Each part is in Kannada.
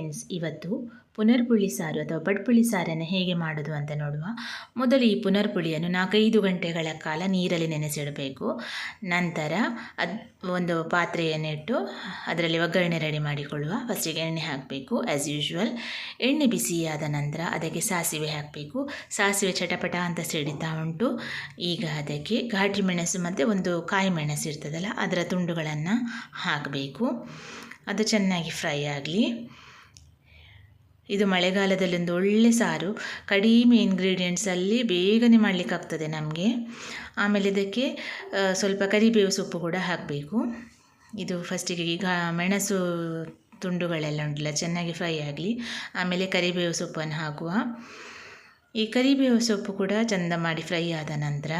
ಫ್ರೆಂಡ್ಸ್, ಇವತ್ತು ಪುನರ್ಪುಳಿ ಸಾರು ಅಥವಾ ಬಡ್ಪುಳಿ ಸಾರನ್ನು ಹೇಗೆ ಮಾಡೋದು ಅಂತ ನೋಡುವ. ಮೊದಲು ಈ ಪುನರ್ಪುಳಿಯನ್ನು ನಾಲ್ಕೈದು ಗಂಟೆಗಳ ಕಾಲ ನೀರಲ್ಲಿ ನೆನೆಸಿಡಬೇಕು. ನಂತರ ಅದು ಒಂದು ಪಾತ್ರೆಯನ್ನಿಟ್ಟು ಅದರಲ್ಲಿ ಒಗ್ಗರಣೆ ರೆಡಿ ಮಾಡಿಕೊಳ್ಳುವ. ಫಸ್ಟಿಗೆ ಎಣ್ಣೆ ಹಾಕಬೇಕು ಆ್ಯಸ್ ಯೂಶ್ವಲ್ ಎಣ್ಣೆ ಬಿಸಿಯಾದ ನಂತರ ಅದಕ್ಕೆ ಸಾಸಿವೆ ಹಾಕಬೇಕು. ಸಾಸಿವೆ ಚಟಪಟ ಅಂತ ಸಿಡಿತಾ ಉಂಟು. ಈಗ ಅದಕ್ಕೆ ಘಾಟಿ ಮೆಣಸು ಮತ್ತು ಒಂದು ಕಾಯಿ ಮೆಣಸು ಇರ್ತದಲ್ಲ, ಅದರ ತುಂಡುಗಳನ್ನು ಹಾಕಬೇಕು. ಅದು ಚೆನ್ನಾಗಿ ಫ್ರೈ ಆಗಲಿ. ಇದು ಮಳೆಗಾಲದಲ್ಲಿ ಒಂದು ಒಳ್ಳೆ ಸಾರು. ಕಡಿಮೆ ಇಂಗ್ರೀಡಿಯೆಂಟ್ಸಲ್ಲಿ ಬೇಗನೆ ಮಾಡಲಿಕ್ಕಾಗ್ತದೆ ನಮಗೆ. ಆಮೇಲೆ ಇದಕ್ಕೆ ಸ್ವಲ್ಪ ಕರಿಬೇವು ಸೊಪ್ಪು ಕೂಡ ಹಾಕಬೇಕು. ಇದು ಫಸ್ಟಿಗೆ ಈಗ ಮೆಣಸು ತುಂಡುಗಳೆಲ್ಲ ಉಂಟಲ್ಲ, ಚೆನ್ನಾಗಿ ಫ್ರೈ ಆಗಲಿ. ಆಮೇಲೆ ಕರಿಬೇವು ಸೊಪ್ಪನ್ನು ಹಾಕುವ. ಈ ಕರಿಬೇವು ಸೊಪ್ಪು ಕೂಡ ಚೆಂದ ಮಾಡಿ ಫ್ರೈ ಆದ ನಂತರ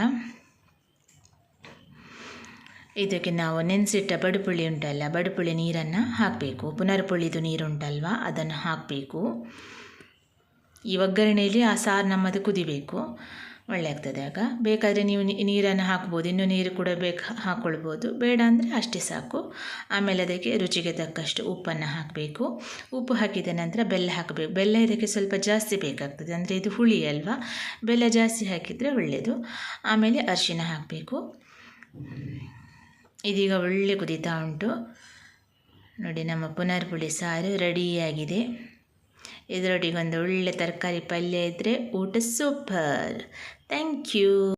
ಇದಕ್ಕೆ ನಾವು ನೆನೆಸಿಟ್ಟ ಬಡುಪುಳಿ ಉಂಟಲ್ಲ ಬಡುಪುಳಿ ನೀರನ್ನು ಹಾಕಬೇಕು. ಪುನರ್ಪುಳಿದು ನೀರುಂಟಲ್ವ, ಅದನ್ನು ಹಾಕಬೇಕು. ಈ ಒಗ್ಗರಣೆಯಲ್ಲಿ ಆ ಸಾರು ನಮ್ಮದು ಕುದಿಬೇಕು. ಒಳ್ಳೆ ಆಗ್ತದೆ ಆಗ. ಬೇಕಾದರೆ ನೀವು ನೀರನ್ನು ಹಾಕ್ಬೋದು. ಇನ್ನೂ ನೀರು ಕೂಡ ಬೇಕು, ಹಾಕ್ಕೊಳ್ಬೋದು. ಬೇಡ ಅಂದರೆ ಅಷ್ಟೇ ಸಾಕು. ಆಮೇಲೆ ಅದಕ್ಕೆ ರುಚಿಗೆ ತಕ್ಕಷ್ಟು ಉಪ್ಪನ್ನು ಹಾಕಬೇಕು. ಉಪ್ಪು ಹಾಕಿದ ನಂತರ ಬೆಲ್ಲ ಹಾಕಬೇಕು. ಬೆಲ್ಲ ಇದಕ್ಕೆ ಸ್ವಲ್ಪ ಜಾಸ್ತಿ ಬೇಕಾಗ್ತದೆ. ಅಂದರೆ ಇದು ಹುಳಿ ಅಲ್ವಾ? ಬೆಲ್ಲ ಜಾಸ್ತಿ ಹಾಕಿದರೆ ಒಳ್ಳೆಯದು. ಆಮೇಲೆ ಅರಿಶಿನ ಹಾಕಬೇಕು. ಇದೀಗ ಒಳ್ಳೆ ಕುದೀತಾ ಉಂಟು. ನೋಡಿ ನಮ್ಮ ಪುನರ್ಪುಳಿ ಸಾರು ರೆಡಿಯಾಗಿದೆ. ಇದರೊಟ್ಟಿಗೆ ಒಂದು ಒಳ್ಳೆ ತರಕಾರಿ ಪಲ್ಯ ಇದ್ದರೆ ಊಟ ಸೂಪರ್. Thank you.